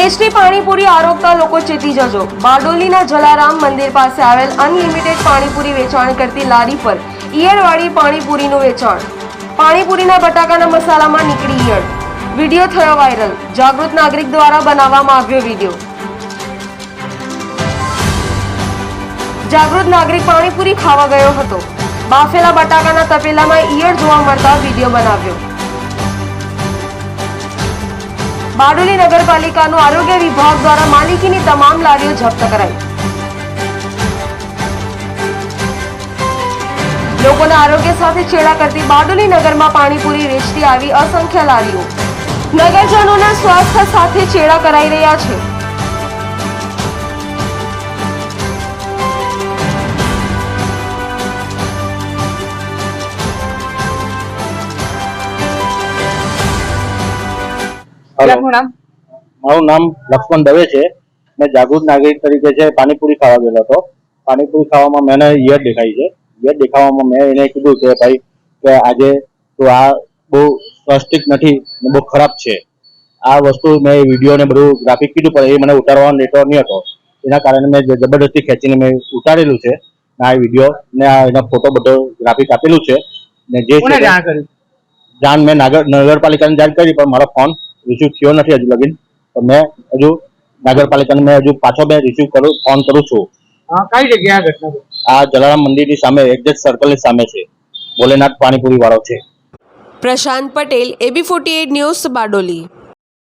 Tasty panipuri આરોપતા લોકો ચેતી જજો. બારડોલીના જલારામ મંદિર પાસે આવેલ અનલિમિટેડ પાણીપુરી વેચાણ કરતી લારી પર ઈયળવાળી પાણીપુરીનું વેચાણ. પાણીપુરીના બટાકાના મસાલામાં નીકળી ઈયળ. વીડિયો થયો વાયરલ. જાગૃત નાગરિક દ્વારા બનાવવામાં આવ્યો વીડિયો. જાગૃત નાગરિક પાણીપુરી ખાવા ગયો હતો. બાફેલા બટાકાના તપેલામાં ઈયળ જોવા મળતા વીડિયો બનાવ્યો. બારડોલી નગરપાલિકાનું આરોગ્ય વિભાગ દ્વારા માલિકીની તમામ લારીઓ જપ્ત કરાઈ. લોકોના આરોગ્ય સાથે છેડા કરતી બારડોલી નગરમાં પાણીપુરી વેચતી આવી અસંખ્ય લારીઓ. નગરજનોના સ્વાસ્થ્ય સાથે છેડા કરાઈ રહ્યા છે. આપનું નામ? મારું નામ લક્ષ્મણ દવે છે. મેં જાગૃત નાગરિક તરીકે છે પાણીપુરી ખાવા ગયેલો હતો. પાણીપુરી ખાવામાં મને ઈયળ દેખાઈ છે. ઈયળ દેખાવામાં મેં એને કીધું કે ભાઈ કે આજે તો આ બહુ સ્વસ્તિક નથી બહુ ખરાબ છે. આ વસ્તુ મેં વીડિયો ને બધું ગ્રાફિક કીધું પણ એ મને ઉતારવાનો લેતો નહીં હતો. એના કારણે મેં જબરદસ્તી ખેંચીને મેં ઉતારેલું છે. આ વીડિયો ને આ એનો ફોટો બધો ગ્રાફિક આપેલું છે. ને જે જાણ મેં નાગર નગરપાલિકાને જાણ કરી પણ મારો ફોન રિસીવ થયો નથી હજુ લગીન. તો મેં હજુ નગરપાલિકાને મેં હજુ પાછો મેં રિસીવ કરું ફોન કરું છું. કઈ જગ્યાએ આ ઘટના? આ જલારામ મંદિરની સામે એક્ઝેક્ટ સર્કલની સામે છે. ભોલેનાથ પાણીપુરી વાળો છે. Prashant Patel AB forty news Bardoli.